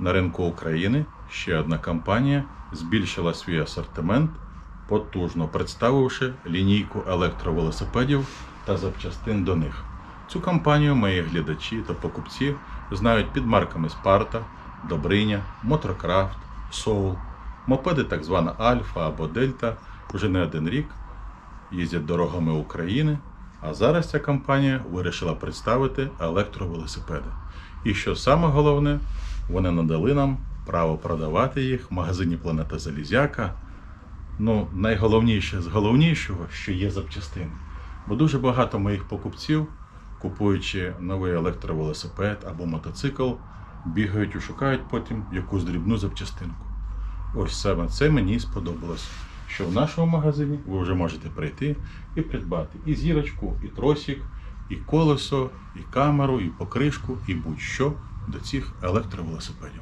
На ринку України ще одна компанія збільшила свій асортимент, потужно представивши лінійку електровелосипедів та запчастин до них. Цю компанію мої глядачі та покупці знають під марками Спарта, Добриня, Мотрокрафт, Соул, мопеди так звана Альфа або Дельта вже не один рік їздять дорогами України. А зараз ця компанія вирішила представити електровелосипеди. І що саме головне, вони надали нам право продавати їх в магазині Планета Залізяка. Ну, найголовніше з головнішого, що є запчастини. Бо дуже багато моїх покупців, купуючи новий електровелосипед або мотоцикл, бігають і шукають потім якусь дрібну запчастинку. Ось саме це мені сподобалось. Що в нашому магазині ви вже можете прийти і придбати і зірочку, і тросик, і колесо, і камеру, і покришку, і будь-що до цих електровелосипедів.